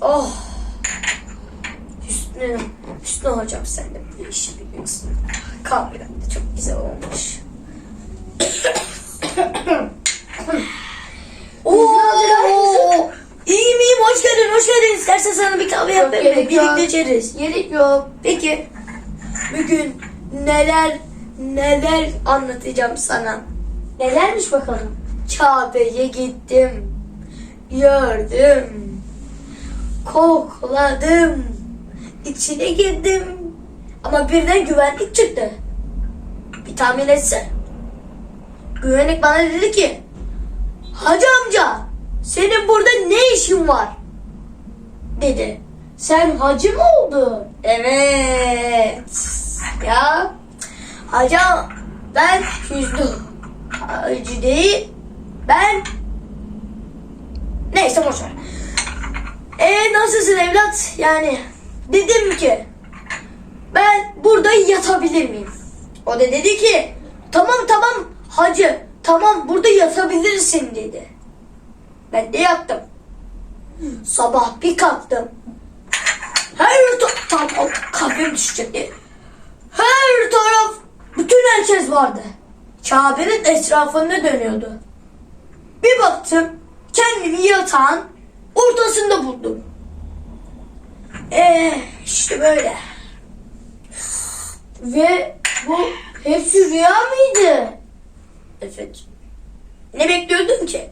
Oh. Hüsnü, Hüsnü hocam sen de bu işi biliyorsun. Kahveden de çok güzel olmuş. Oo, İyiyim iyiyim hoş geldin hoş geldin. İstersen sana bir kahve Yok, gerek yok. Birlikte içeriz. Gerek yok. Peki bugün neler neler anlatacağım sana. Nelermiş bakalım? Kabe'ye gittim. Gördüm. Kokladım. içine girdim. Ama birden güvenlik çıktı. Bir tahmin etse. Güvenlik bana dedi ki Hacı amca senin burada ne işin var? Dedi. Sen hacı mı oldun? Evet. Ya hocam ben Hüsnü Hacı değil. Ben neyse boş ver. E nasılsın evlat? Yani dedim ki ben burada yatabilir miyim? O da dedi ki tamam tamam hacı tamam burada yatabilirsin dedi. Ben de yattım. Sabah bir kalktım. Her tam o kahvem düşecekti. Her taraf bütün herkes vardı. Kabe'nin etrafında dönüyordu. Bir baktım kendimi yatağın ortasında buldum. Eee işte böyle. Ve bu hepsi rüya mıydı? Evet. Ne bekliyordun ki?